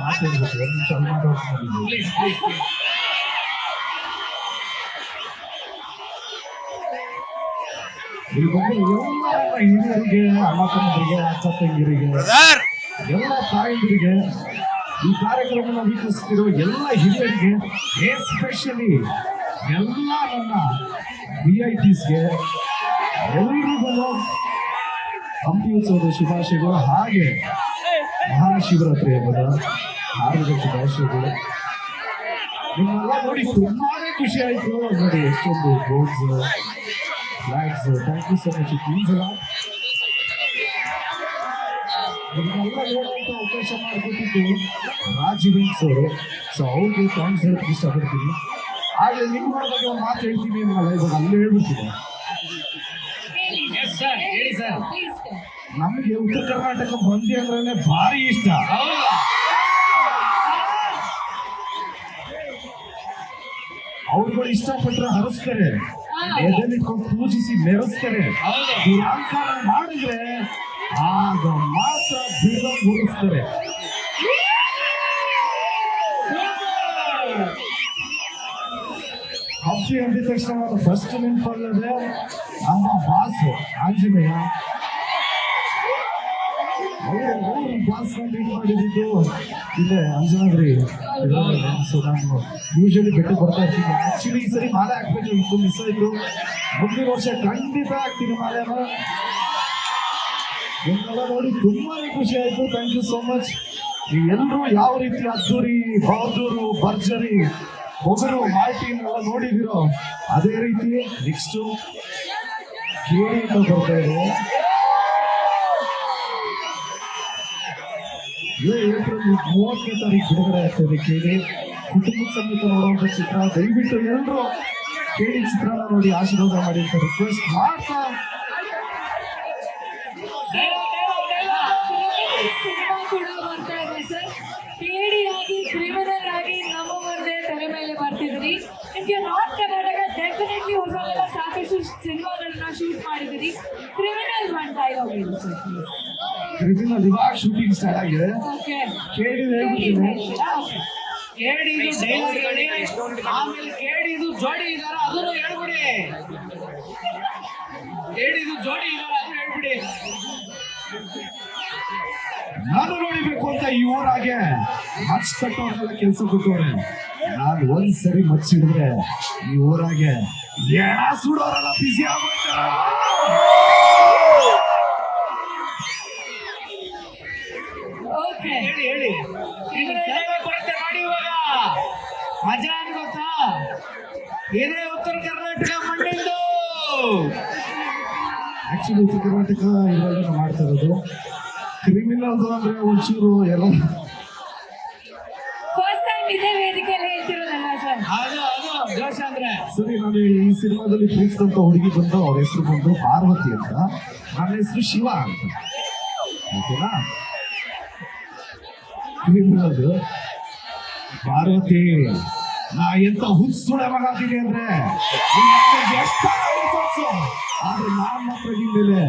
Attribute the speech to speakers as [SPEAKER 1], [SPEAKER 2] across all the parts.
[SPEAKER 1] ಮಾತಾಡ್ಬೇಕು ಒಂದು ನಿಮಿಷ ಮಾತಾಡ್ಕೊಂಡು ಎಲ್ಲ ಹಿರಿಯರಿಗೆ ಅಣ್ಣ ತಮ್ಮರಿಗೆ ಅಕ್ಕ ತಂಗಿರಿಗೆ ಎಲ್ಲ ತಾಯಂದಿರಿಗೆ ಈ ಕಾರ್ಯಕ್ರಮವನ್ನು ವೀಕ್ಷಿಸ್ತಿರೋ ಎಲ್ಲ ಹಿರಿಯರಿಗೆ ಎಸ್ಪೆಷಲಿ ಎಲ್ಲ ನನ್ನ ವಿ ಐ ಟಿಸ್ಗೆ ಎಲ್ರಿಗೂ ಹಂಪಿ ಉತ್ಸವದ ಶುಭಾಶಯಗಳು. ಹಾಗೆ ಮಹಾಶಿವರಾತ್ರಿ ಹಬ್ಬದ ಹಾರ್ದಿಕ ಶುಭಾಶಯಗಳು. ನಿಮ್ಮೆಲ್ಲ ನೋಡಿ ತುಂಬಾನೇ ಖುಷಿ ಆಯ್ತು. ನೋಡಿ ಎಷ್ಟೊಂದು boards flags thank you so much please ಅಲ್ಲ ನಿಮ್ಗೆಲ್ಲ ನೋಡುವಂತ ಅವಕಾಶ ಮಾಡಿಕೊಟ್ಟಿದ್ದು ರಾಜ್ ಇವೆಂಟ್ಸ್ ಅವರು ಸೊ ಅವ್ರಿಗೆ ಥ್ಯಾಂಕ್ಸ್ ಹೇಳಕ್ ಇಷ್ಟಪಡ್ತೀನಿ ಹಾಗೆ ನಿಮ್ಮ ಬಗ್ಗೆ ಒಂದು ಮಾತು ಹೇಳ್ತೀನಿ ಅನ್ನಲ್ಲ ಇವಾಗ ಅಲ್ಲೇ ಹೇಳ್ಬಿಡ್ತೀನಿ.
[SPEAKER 2] Sir. sir.
[SPEAKER 1] ನಮಗೆ ಉತ್ತರ ಕರ್ನಾಟಕ ಬಂದಿ ಅಂದ್ರೆ ಭಾರಿ ಇಷ್ಟ. ಅವ್ರುಗಳು ಇಷ್ಟಪಟ್ಟರೆ ಹರಿಸ್ತಾರೆ. ಎದೆಲಿಟ್ಕೊಂಡು ಪೂಜಿಸಿ ಮೆರೆಸ್ತಾರೆ. ದುರಾಂಕಾರ ಮಾಡಿದ್ರೆ ಆಗ ಮಾತ್ರ ಬೀಗ ಮೂಡಿಸ್ತಾರೆ ಹಬ್ಬಿ ಅಂದಿದ ತಕ್ಷಣ ಫಸ್ಟ್ ನೆನಪಾಗದೆ ನಮ್ಮ ಬಾಸು ಆಂಜನೇಯ ಬಾಸ್ ಮೀಟ್ ಮಾಡಿದ್ದು. ಇಲ್ಲೇ ಅಂಜನಾದ್ರಿ ಸೊ ನಾನು ಯೂಶಲಿ ಬೆಟ್ಟ ಬರ್ತಾ ಇರ್ತೀನಿ. ಆಕ್ಚುಲಿ ಈ ಸರಿ ಮಾಲೆ ಹಾಕ್ಬೇಕು ಇದು ಮಿಸ್ ಆಯ್ತು. ಮುಂದಿನ ವರ್ಷ ಖಂಡಿತ ಹಾಕ್ತೀನಿ ಮಾಲೆನ. ನಿಮ್ಮೆಲ್ಲ ನೋಡಿ, ತುಂಬಾನೇ ಖುಷಿ ಆಯ್ತು. ಥ್ಯಾಂಕ್ ಯು ಸೋ ಮಚ್ ನೀವೆಲ್ಲರೂ ಯಾವ ರೀತಿ ಅದ್ದೂರಿ ಬಹದ್ದೂರು ಭರ್ಜರಿ, ಮೊಸರು ಮಾರ್ಟಿನ್ ಎಲ್ಲ ನೋಡಿದಿರೋ ಅದೇ ರೀತಿ ನೆಕ್ಸ್ಟ್ ಕೇಳಿ ಅಂತ ಬರ್ತಾ ಇದೆ. ಏಪ್ರಿಲ್ ಮೂವತ್ತನೇ ತಾರೀಕು ಬಿಡುಗಡೆ ಆಗ್ತದೆ ಕೇಳಿ ಕುಟುಂಬ ಸಮೇತ ನೋಡುವಂತ ಚಿತ್ರ. ದಯವಿಟ್ಟು ಎಲ್ಲರೂ ಕೇಳಿ ಚಿತ್ರನ ನೋಡಿ ಆಶೀರ್ವಾದ ಮಾಡಿ ಅಂತ ರಿಕ್ವೆಸ್ಟ್ ಮಾಡ್ತಾ
[SPEAKER 3] ಸಿನಿಮಾ ಕೂಡ ಸರ್. ಕೇಡಿಯಾಗಿ ಕ್ರಿಮಿನಲ್ ಆಗಿ ತಲೆ ಮೇಲೆ ಬರ್ತಿದ್ರಿ ನಿಮ್ಗೆ ನಾರ್ತ್ ಕರ್ನಾಟಕ ಡೆಫಿನೆಟ್ಲಿ ಹೊಸವೆಲ್ಲ ಸಾಕಷ್ಟು ಸಿನಿಮಾಗಳನ್ನ ಶೂಟ್ ಮಾಡಿದಿರಿ ಕ್ರಿಮಿನಲ್ ಒನ್ ಡೈಲಾಗ್ ಇದೆ ಸರ್.
[SPEAKER 1] ಕ್ರಿಮಿನಲ್ ಇವಾಗ ಶೂಟಿಂಗ್ ಸ್ಟಾರ್ಟ್ ಆಗಿದೆ.
[SPEAKER 3] ಓಕೆ
[SPEAKER 1] ಕೇಳಿ ಹೇಳ್ಬಿಡ್ತೀನಿ
[SPEAKER 2] ಕೇಡಿದು ಡೈಲಾಗ್ ಹೇಳಿ ಆಮೇಲೆ ಜೋಡಿ ಇದಾರ ಅದನ್ನು ಹೇಳ್ಬಿಡಿ. ಜೋಡಿ ಇದಾರ ಅದನ್ನು ಹೇಳ್ಬಿಡಿ.
[SPEAKER 1] ನಾನು ನೋಡಿಬೇಕು ಅಂತ ಈ ಊರಾಗೆ ಮಚ್ ಕಟ್ಟೋರ್ಗೆಲ್ಲ ಕೆಲಸ ಕೊಟ್ಟವ್ರೆ. ನಾನು ಒಂದ್ ಸರಿ ಮಚ್ಚಿಡಿದ್ರೆ ಈ ಊರಾಗೆ ಎಣ ಸುಡೋರೆಲ್ಲ ಬಿಸಿ ಆಗೋಯ್ತಾರ
[SPEAKER 2] ಹೇಳಿ ಮಾಡಿ ಇವಾಗ. ಮಜಾ ಏನ್ ಗೊತ್ತಾ? ಏನೇ ಉತ್ತರ ಕರ್ನಾಟಕ ಮಣ್ಣಿಂದು.
[SPEAKER 1] ಆಕ್ಚುಲಿ ಉತ್ತರ ಕರ್ನಾಟಕ ಇವಾಗ ಮಾಡ್ತಾ ಇರೋದು. ಕ್ರಿಮಿನಲ್ ಅಂದ್ರೆ ಒಂಚೂರು ಎಲ್ಲ.
[SPEAKER 3] ಫಸ್ಟ್ ಟೈಮ್ ಇದೇ ವೇದಿಕೆಯಲ್ಲಿ ಹೇಳ್ತಿರೋದಲ್ಲ ಸರ್?
[SPEAKER 2] ಅದು ಅದು ಜೋಶ ಅಂದ್ರೆ.
[SPEAKER 1] ಸರಿ ನಾನು ಈ ಸಿನಿಮಾದಲ್ಲಿ ಪ್ರೀತಿಸಿದಂತ ಹುಡುಗಿ ಬಂದು ಅವ್ರ ಹೆಸರು ಬಂದು ಪಾರ್ವತಿ ಅಂತ. ನನ್ನ ಹೆಸರು ಶಿವ ಅಂತ. ಓಕೆನಾ? ಕ್ರಿಮಿನಲ್ ಪಾರ್ವತಿ ನಾ ಎಂತ ಹುಚ್ಚುಳ ಅಂದ್ರೆ? ಅಪ್ಪನಿಗೆ ಎಷ್ಟಾರ ಅನ್ಸೋತ್ಸು. ಆದ್ರೆ ನಾನ್ ಮಾತ್ರ ಹಿಂದೆ ಮೇಲೆ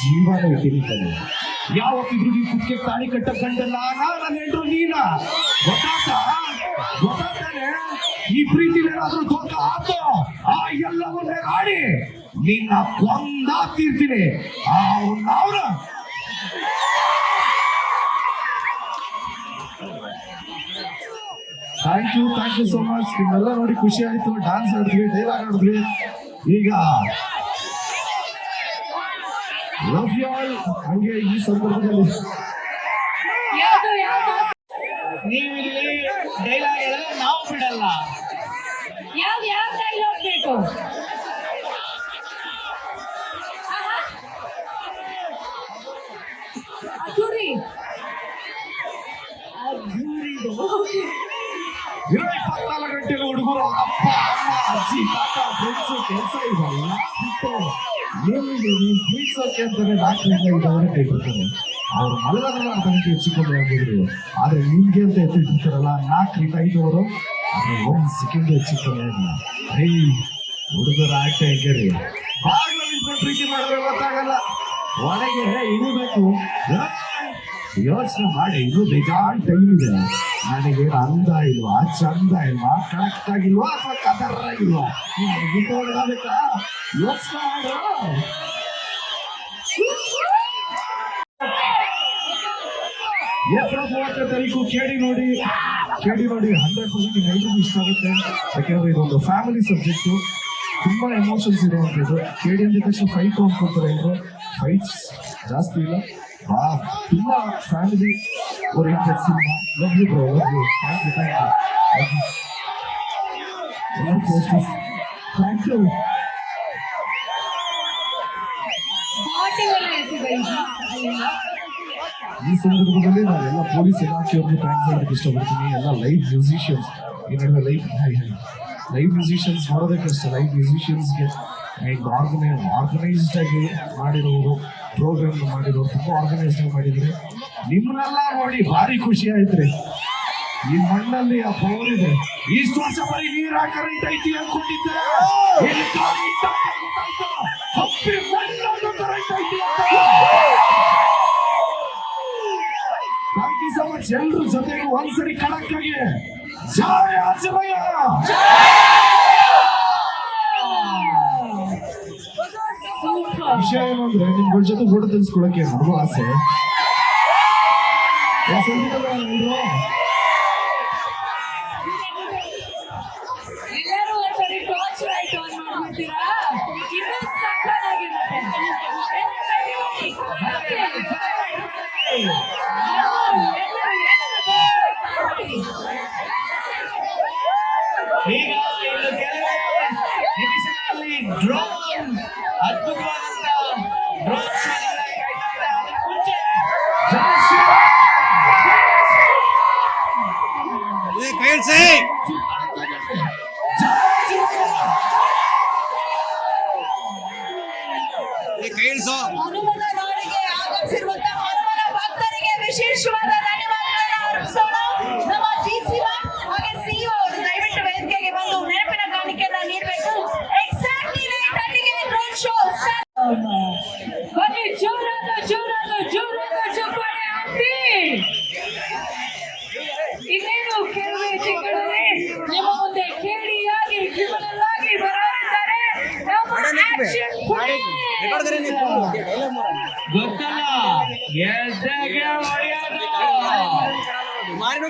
[SPEAKER 1] ಜೀವನ ಇಟ್ಟಿರ್ತಾನೆ ಯಾವತ್ತಿದ್ರು ನೀವು ಕುಕ್ಕೆ ತಾಳಿ ಕಟ್ಟ ಕಂಡಲ್ಲ ನಾನು ಹೇಳ್ರು ನೀನ. ಗೊತ್ತಾತ ಗೊತ್ತಾಗ್ತಾನೆ ಈ ಪ್ರೀತಿಲಿ ಏನಾದ್ರೂ ದೋಖ ಆತೋ? ಆ ಎಲ್ಲವನ್ನೇ ಆಡಿ ನಿನ್ನ ಕೊಂದಾತಿರ್ತೀನಿ ಅವ್ನ thank you thank you so much ನಿಮ್ಮೆಲ್ಲ ನೋಡಿ ಖುಷಿ ಆಯ್ತು. ಡಾನ್ಸ್ ಆಡಿದ್ವಿ ಡೈಲಾಗ್ ಆಡಿದ್ವಿ ಈಗ ಲವ್ ಯು ಆಲ್ ಹಂಗೆ ಈ ಸಂದರ್ಭದಲ್ಲಿ.
[SPEAKER 3] ಯಾವುದು ಯಾವುದು?
[SPEAKER 2] ನೀವು ಇಲ್ಲಿ ಡೈಲಾಗ್ ಹೇಳಿದ್ರೆ ನಾವು ಬಿಡಲ್ಲ.
[SPEAKER 3] ಯಾವ ಯಾವ ಡೈಲಾಗ್ ಬೇಕು?
[SPEAKER 1] ತಾತ ಫ್ರೆಂಡ್ಸ್ ಕೆಲಸ ಇರಲ್ಲ ಬಿಟ್ಟು ನಿಮಗೆ ಅವರೇ ಗಂಟೆ ಹೆಚ್ಚಿಕೊಂಡು ಆದ್ರೆ ನಿಮ್ಗೆ ಅಂತ ಒಂದು ಸೆಕೆಂಡ್ ಹೇ ಹುಡುಗರ ಆಟ ಹೆಂಗೆ ರೀ ಪ್ರೀತಿ ಗೊತ್ತಾಗಲ್ಲ ಒಳಗೆ ಇಳಿಬೇಕು ಯೋಚನೆ ಮಾಡಿ ಇನ್ನೂ ಬೇಜಾನ್ ಟೈಮ್ ಇದೆ ನನಗೆ ಅಂದ ಇಲ್ವಾ? ಚಂದ ಇಲ್ವಾ? ಕರೆಕ್ಟ್ ಆಗಿಲ್ವಾ ಅಥವಾ ಕದರ ಇಲ್ವಾ? ಮೂವತ್ತನೇ ತಾರೀಕು ಕೇಳಿ ನೋಡಿ. ಕೇಳಿ ನೋಡಿ. ಹಂಡ್ರೆಡ್ ಪರ್ಸೆಂಟ್ ಎಲ್ರಿಗೂ ಇಷ್ಟ ಆಗುತ್ತೆ. ಯಾಕೆಂದ್ರೆ ಇದೊಂದು ಫ್ಯಾಮಿಲಿ ಸಬ್ಜೆಕ್ಟು ತುಂಬಾ ಎಮೋಷನ್ಸ್ ಇರುವಂಥದ್ದು. ಕೇಳಿ ಅಂದ ತಕ್ಷಣ ಫೈಟ್ ಅನ್ಕೊಂತಾರೆ ಎಲ್ಲರೂ ಫೈಟ್ಸ್ ಜಾಸ್ತಿ ಇಲ್ಲ. ಬಾ, ತುಂಬಾ family oriented cinema love you bro love you thank you thank you thank you
[SPEAKER 3] ಬಾಟಿಗಳ ಎಸೆಬೇಡಿ ಅಲ್ಲಿಂದ
[SPEAKER 1] ಈ ಸಂದರ್ಭದಲ್ಲಿ ನಾವೆಲ್ಲ ಪೊಲೀಸ್ ಇಲಾಖೆಯವ್ರಿಗೆ ಥ್ಯಾಂಕ್ಸ್ ಹೇಳಕ್ಕೆ ಇಷ್ಟಪಡ್ತೀನಿ ಎಲ್ಲ ಲೈವ್ ಮ್ಯೂಸಿಷಿಯನ್ಸ್ ಈ ನಡುವೆ ಲೈವ್ ಲೈವ್ ಮ್ಯೂಸಿಷಿಯನ್ಸ್ ನೋಡೋದೇ ಕಷ್ಟ ಲೈವ್ ಮ್ಯೂಸಿಷಿಯನ್ಸ್ಗೆ ಆರ್ಗನೈ ಆರ್ಗನೈಸ್ಡ್ ಆಗಿ ಮಾಡಿರೋರು ಪ್ರೋಗ್ರಾಮ್ ಮಾಡಿರೋರು ತುಂಬ ಆರ್ಗನೈಸ್ಡ್ ಆಗಿ ಮಾಡಿದ್ರೆ ನಿಮ್ಮನ್ನೆಲ್ಲ ನೋಡಿ ಭಾರಿ ಖುಷಿ ಆಯ್ತ್ರಿ. ಈ ಮಣ್ಣಲ್ಲಿ ಆ ಪವರ್ ಇದೆ. ಇಷ್ಟು ವರ್ಷ ಬರೀ ನೀರ ಕರೆಂಟ್ ಐತಿ ಅನ್ಕೊಂಡಿದ್ದೆ. ಹಪ್ಪಿ ಕರೆಂಟ್ ಐತಿ ಜೊತೆಗೂ ಒಂದ್ಸರಿ ಕಣಕ್ಕಾಗಿ ಜಯ ಅಜರಯ್ಯ ವಿಷಯ ಏನಂದ್ರೆ ನಿಮ್ಗಳ ಜೊತೆ ಫೋಟೋ ತಿಳಿಸ್ಕೊಳಕ್ಕೆ ನನಗೂ ಆಸೆ?
[SPEAKER 3] ಎಲ್ಲರೂ ಒಂದ್ಸರಿ ಟಾರ್ಚ್ ಲೈಟ್ ಆನ್ ಮಾಡ್ಬಿಡ್ತೀರಾ ಇನ್ನೂ ಸಕ್ಕತ್ತಾಗಿರುತ್ತೆ